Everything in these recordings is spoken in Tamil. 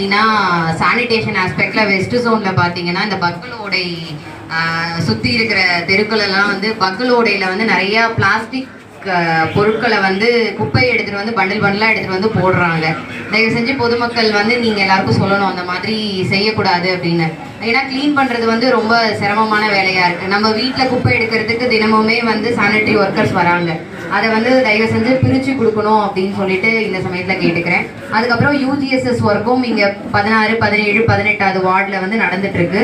பார்த்தீங்கன்னா சானிடேஷன் ஆஸ்பெக்டில் வெஸ்ட் ஜோனில் பார்த்தீங்கன்னா இந்த பக்கலோடை சுற்றி இருக்கிற தெருக்களெல்லாம் வந்து பக்கலோடையில் வந்து நிறையா பிளாஸ்டிக் பொருட்களை வந்து குப்பையை எடுத்துகிட்டு வந்து பண்டில் பண்டலாக எடுத்துகிட்டு வந்து போடுறாங்க. தயவு செஞ்சு பொதுமக்கள் வந்து நீங்கள் எல்லாருக்கும் சொல்லணும் அந்த மாதிரி செய்யக்கூடாது அப்படின்னு. ஏன்னா க்ளீன் பண்ணுறது வந்து ரொம்ப சிரமமான வேலையாக இருக்குது நம்ம வீட்டில் குப்பை எடுக்கிறதுக்கு தினமுமே வந்து சானிட்டரி ஒர்க்கர்ஸ் வராங்க. அதை வந்து தயவு செஞ்சு பிரித்து கொடுக்கணும் அப்படின்னு சொல்லிட்டு இந்த சமயத்தில் கேட்டுக்கிறேன். அதுக்கப்புறம் யூஜிஎஸ்எஸ் ஒர்க்கும் இங்கே பதினாறு பதினேழு பதினெட்டாவது வார்டில் வந்து நடந்துட்டுருக்கு.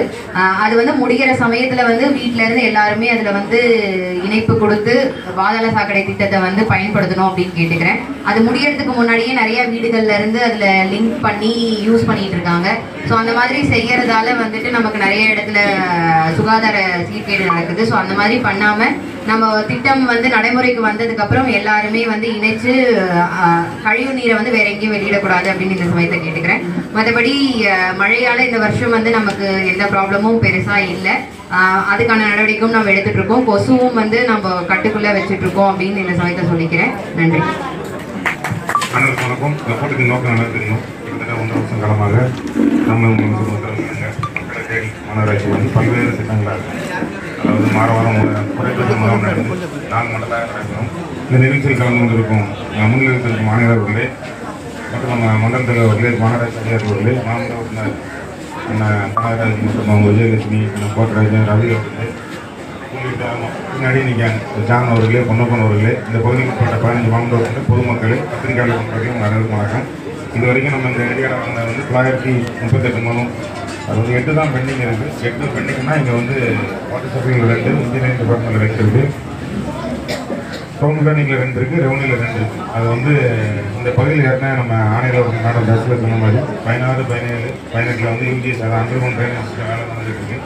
அது வந்து முடிகிற சமயத்தில் வந்து வீட்டிலேருந்து இருந்து எல்லாருமே அதில் வந்து இணைப்பு கொடுத்து பாதாள சாக்கடை திட்டத்தை வந்து பயன்படுத்தணும் அப்படின்னு கேட்டுக்கிறேன். அது முடியறதுக்கு முன்னாடியே நிறைய வீடுகள்ல இருந்து அதில் லிங்க் பண்ணி யூஸ் பண்ணிட்டு இருக்காங்க ஸோ அந்த மாதிரி செய்யறதால வந்துட்டு நமக்கு நிறைய இடத்துல சுகாதார சீர்கேடு நடக்குது. ஸோ அந்த மாதிரி பண்ணாம நம்ம திட்டம் வந்து நடைமுறைக்கு வந்ததுக்கு அப்புறம் எல்லாருமே வந்து இணைச்சு கழிவு நீரை வந்து வேற எங்கேயும் வெளியிடக்கூடாது அப்படின்னு இந்த சமயத்தை கேட்டுக்கிறேன். மற்றபடி மழையால இந்த வருஷம் வந்து நமக்கு எந்த ப்ராப்ளமும் பெருசா இல்லை. அதுக்கான நடவடிக்கையும் நம்ம எடுத்துட்டு இருக்கோம் கொசுவும் வந்து நம்ம கட்டுக்குள்ள வச்சுட்டு இருக்கோம் அப்படின்னு இந்த சமயத்தை சொல்லிக்கிறேன். நன்றி. அனைவருக்கும் வணக்கம் இந்த போட்டுக்கு நோக்கம் நல்லா தெரியும் கிட்டத்தட்ட ஒன்றரை வருஷம் காலமாக நம்ம முதலமைச்சர் உத்தரவுங்க மக்களை தேடி மாநகராட்சி வந்து பல்வேறு திட்டங்களாக அதாவது மாற வாரம் குறைந்தது மூலம் நடந்து நாலு மண்டலாக நடக்கிறோம் இந்த நிகழ்ச்சியில் கலந்து கொண்டிருக்கும் முன்னிலையத்தில் இருக்கும் மாநகரவர்களே மற்றும் நம்ம மண்டல தலைவர்களே மாநகராட்சி அதிகாரிகளே மாவட்ட உறுப்பினர் அண்ணன் மாநகராட்சி மற்றும் அவங்க விஜயலட்சுமி கோட்டராஜன் ரவி அவர்களே உள்ளிட்ட பின்னாடி நீங்கள் ஜான் அவர்களே பொன்னப்பன் அவர்களே இந்த பகுதியில் உட்பட்ட பதினஞ்சு மாவட்டத்தில் பொதுமக்களே பத்திரிகையாளர் மக்களையும் அனைவருக்கும் வணக்கம். இது வரைக்கும் நம்ம இந்த ஏரியாவில் வாங்கினது வந்து தொள்ளாயிரத்தி முப்பத்தெட்டு மூலம் அது வந்து எட்டு தான் பெண்டிங் இருக்குது எட்டு பெண்டிங்னா இங்கே வந்து வாட்டர் சப்ளையில் ரெண்டு இன்ஜினியரிங் டிபார்ட்மெண்ட்டில் ரெண்டு இருக்குது டவுன் பிளானிங்கில் ரெண்டு இருக்குது ரெவன்யூவில் ரெண்டு இருக்குது அது வந்து இந்த பகுதியில் ஏற்கனவே நம்ம ஆணையில் ஒரு மேடம் பஸ்ஸில் சொன்ன மாதிரி பதினாறு பதினேழு பதினெட்டில் வந்து யூஜிஎஸ் அது அண்டர் கிரவுண்ட் ட்ரைனேஜ் வேலை நடந்துட்டு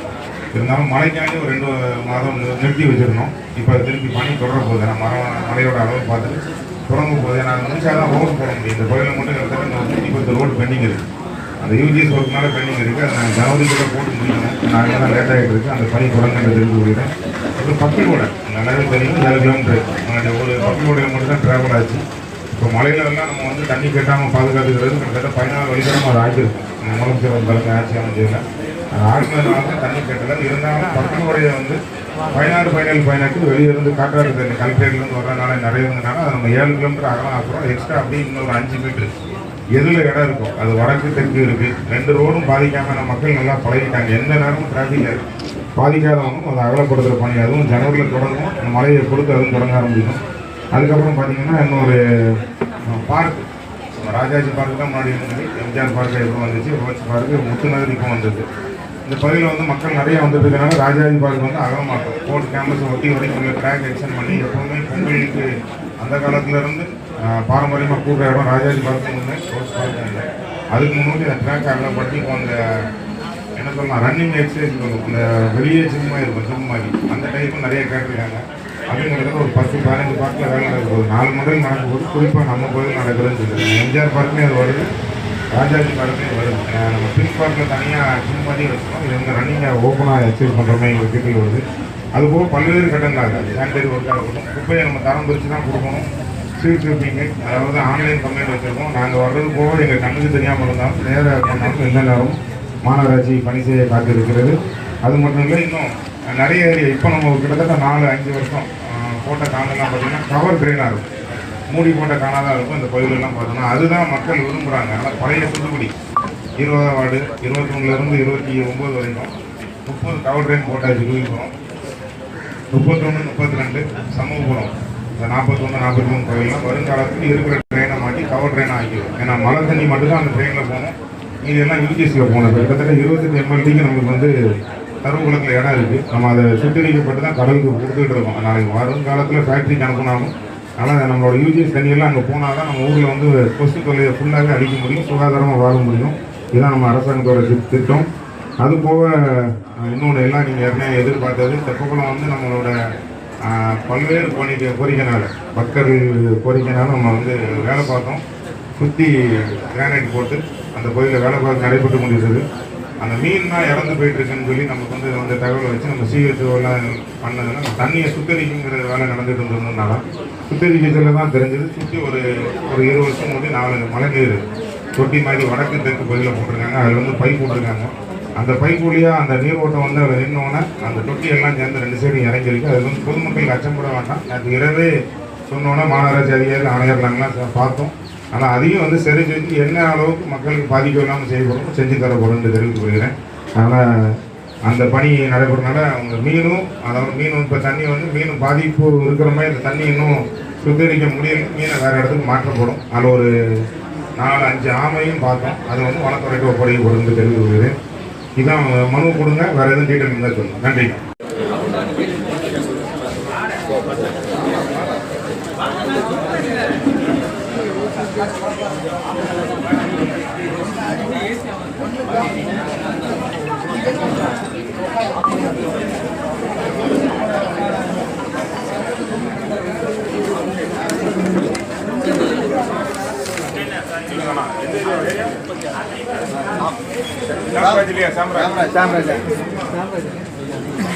இருந்தாலும் மழைக்காண்டி ஒரு ரெண்டு மாதம் நிறுத்தி வச்சிருந்தோம் இப்போ திருப்பி பணி தொடர போகுது. ஏன்னா மரம் மழையோட அளவு பார்த்துட்டு தொடங்க போகுது ஏன்னா நிமிஷம் தான் ரோடு போட முடியும். இந்த கோயிலில் மட்டும் கிட்டத்தட்ட நூற்றி பத்து ரோடு பெண்டிங் இருக்குது அந்த யூஜிஎஸ் ஒர்க்குனால பெண்டிங் இருக்குது அதை நாங்கள் ஜனவரிக்குள்ளே போட்டு முடிக்கணும். நாங்கள் தான் லேட் ஆகிட்டு இருக்குது அந்த பணி தொடங்க தெரிஞ்சு போகிறேன் அப்புறம் பக்கலோட நல்லாவே தெரியும். ஏழு கிலோமீட்டர் முன்னாடி ஒரு பக்கலோடையில் மட்டும் தான் ட்ராவல் ஆச்சு. இப்போ மலையிலலாம் நம்ம வந்து தண்ணி கட்டாமல் பாதுகாத்துக்கிறது கிட்டத்தட்ட பதினாறு வழித்தடம் அது ஆகிருக்கும் நம்ம முதலமைச்சர் தலைமை ஆட்சி அமைச்சதில் ஆடினதுனால தான் தண்ணி கட்டல இருந்தாலும் மக்களுடைய வந்து பதினாறு பதினேழு பதினெட்டு வெளியே இருந்து காட்டாறு தண்ணி கல்பேட்லேருந்து வர்றதுனால நிறைய இருந்ததுனால நம்ம ஏழு கிலோமீட்டர் அகலம் ஆக்குறோம் எக்ஸ்ட்ரா அப்படியே இன்னொரு அஞ்சு மீட்டர் எதில் இடம் இருக்கும் அது வடக்கு தெற்கு இருக்குது ரெண்டு ரோடும் பாதிக்காமல் மக்கள் நல்லா பழகிட்டாங்க. எந்த நேரமும் டிராஃபிக் பாதிக்காதவங்க அதை அகலப்படுத்துகிற பணி. அதுவும் ஜனவரியில் தொடங்கும். அந்த மழையை கொடுத்து அதுவும் தொடங்க ஆரம்பிக்கும். அதுக்கப்புறம் பார்த்தீங்கன்னா இன்னொரு பார்க் ராஜாஜி பார்க் தான் முன்னாடி இருந்தது. எம்ஜிஆர் பார்க் இப்போ வந்துச்சு. ரோட்ஸ் பார்க்கு முத்துநகர் இப்போ வந்தது. இந்த பகுதியில் வந்து மக்கள் நிறைய வந்ததுனால ராஜாஜி பார்க் வந்து அகமாட்டோம் கோர்ட் கேம்பஸ் ஒட்டி வரைக்கும் உள்ள ட்ராக் எக்ஸ்டன் பண்ணி எப்பவுமே பொங்கலுக்கு அந்த காலத்துலேருந்து பாரம்பரியமாக ஆஹ், கூடுற இடம் ராஜாஜி பார்க்கும் ஒன்று ரோட்ஸ் பார்க்கும் இல்லை அதுக்கு முன்னாடி அந்த ட்ராக் அகலப்படுத்தி இப்போ அந்த என்ன சொல்லலாம் ரன்னிங் எக்ஸசைஸ் இருக்கும் இந்த வெளியே ஜிம் இருக்கும் ஜிம் மாதிரி. அந்த டைப்பும் நிறைய கேட்டிருக்காங்க. அப்படிங்கிறது ஒரு பத்து பதினஞ்சு பார்க்கில் வேலை நடக்கும் நாலு முறை நடக்கும்போது குறிப்பாக நம்ம பகுதியில் நடக்குதுன்னு சொல்லுது எம்ஜிஆர் பார்க்குமே அது வருது. ராஜாஜி படமே வரும். நம்ம பிங்க் பார்க்கில் தனியாக ஜிம் மாதிரி வச்சுக்கோம் இது வந்து ரன்னிங்காக ஓப்பனாக எக்ஸசைஸ் பண்ணுற மாதிரி எங்கள் வீட்டில் வருது. அதுபோக பல்வேறு கட்டங்களாக சானிடரி ஒர்க்காக இருக்கட்டும். குப்பையை நம்ம தரம் பிரித்து தான் கொடுக்கணும். சீட் ஸ்வீப்பிங்கு அதாவது ஆன்லைன் கம்ப்ளைண்ட் வச்சுருக்கோம். நாங்கள் வர்றது போக எங்கள் கண்ணுக்கு தெரியாமல் இருந்தாலும் நேராக பண்ணாலும் எந்த நேரம் மாநகராட்சி பணி செய்ய காத்திருக்கிறது. அது மட்டும் இல்லை இன்னும் நிறைய ஏரியா. இப்போ நம்ம கிட்டத்தட்ட நாலு அஞ்சு வருஷம் போட்ட காலெல்லாம் பார்த்தீங்கன்னா கவர் ட்ரெயினாக இருக்கும். மூடி போட்ட காணாதான் இருக்கும் இந்த கோயிலெல்லாம் பார்த்தோம்னா அதுதான் மக்கள் விரும்புகிறாங்க ஆனால் பழைய தூத்துக்குடி இருபதாம் வார்டு இருபத்தொன்னுலேருந்து இருபத்தி ஒம்பது வரைக்கும் முப்பது கவர் ட்ரெயின் போட்டாச்சு குவிபுரம் முப்பத்தொன்று முப்பத்தி ரெண்டு சமூகபுரம். இந்த நாற்பத்தொன்று நாற்பத்தி மூணு கோயில்லாம் வருங்காலத்தில் இருக்கிற ட்ரெயினை மாட்டி கவர் ட்ரெயின் ஆகிடும் ஏன்னா மழை தண்ணி மட்டும்தான் அந்த ட்ரெயினில் போகணும் இது எல்லாம் யூஜிஎஸ்சியில் போகணும் கிட்டத்தட்ட இருபத்தெட்டு எம்எல்டிக்கு நமக்கு வந்து தருவகுளத்தில் இடம் இருக்குது நம்ம அதை சுத்திகரிக்கப்பட்டு தான் கடலுக்கு கொடுத்துட்டு இருக்கோம். நாளைக்கு வருங்காலத்தில் ஃபேக்ட்ரிக்கு அனுப்புனாலும் ஆனால் நம்மளோட யூஜிஎஸ் தண்ணியெல்லாம் அங்கே போனால் தான் நம்ம ஊரில் வந்து கொசு தொல்லையை ஃபுல்லாகவே அழிக்க முடியும் சுகாதாரமாக வாழ முடியும். இதுதான் நம்ம அரசாங்கத்தோட திட்டம். அது போக இன்னொன்று எல்லாம் நீங்கள் ஏற்கனவே எதிர்பார்த்தது தெப்பக்குளம் வந்து நம்மளோட பல்வேறு கோரிக்கை கோரிக்கைனால பக்தர்கள் கோரிக்கைனால நம்ம வந்து வேலை பார்த்தோம். சுற்றி கிரானைட் போட்டு அந்த கோயிலில் வேலை பார்த்து நடைபெற்று கொண்டிருக்கிறது அந்த மீன் தான் இறந்து போயிட்டு இருக்குன்னு சொல்லி நமக்கு வந்து அந்த தகவலை வச்சு நம்ம சிஹெச்ஓலாம் பண்ணதுன்னா தண்ணியை சுத்தரிக்குங்கிற வேலை நடந்துட்டு இருந்ததுனால சுத்தரிக்கிறதுல தான் தெரிஞ்சது. சுற்றி ஒரு ஒரு இருபது வருஷம் முன்னாடி நாலு மழை தொட்டி மாதிரி வடக்கு தெற்கு பகுதியில் போட்டிருக்காங்க. அதில் வந்து பைப் போட்டிருக்காங்க. அந்த பைப் வழியாக அந்த நீர் ஓட்டம் வந்து அதில் நின்னோடனே அந்த தொட்டி எல்லாம் சேர்ந்து ரெண்டு சைடும் இறங்கியிருக்கு. அது வந்து பொதுமக்களுக்கு அச்சப்பட வேண்டாம். அது இரவே சொன்னோன்னே மாநகராட்சி அதிகாரி ஆணையர்லாங்கலாம் பார்த்தோம். ஆனால் அதையும் வந்து சரி செஞ்சு என்ன அளவுக்கு மக்களுக்கு பாதிக்க இல்லாமல் செய்யப்படும் செஞ்சு தரப்படும் என்று தெரிவித்துக் கொள்கிறேன் அதனால் அந்த பணி நடைபெறனால அவங்க மீனும் அதாவது மீனும் இப்போ தண்ணி வந்து மீன் பாதிப்பு இருக்கிற மாதிரி இந்த தண்ணி இன்னும் சுத்திகரிக்க முடியல. மீனை வேறு இடத்துக்கு மாற்றப்படும் அதில் ஒரு நாலு அஞ்சு ஆமையும் பார்த்தோம். அது வந்து வனத்துறைக்கு ஒப்படைக்கப்படும் என்று தெரிவித்துக் கொள்கிறேன் இதான் மனு கொடுங்க. வேறு எதுவும் டீட்டெயில் இருந்தால் சொல்லுங்கள் நன்றி சாம்ராஜ் சாம்ராஜ் சாம்ராஜ்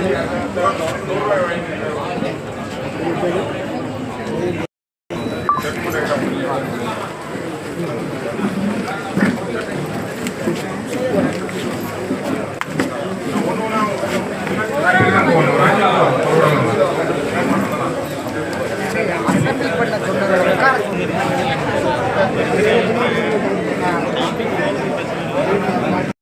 கொடுத்துருங்க ஒன்று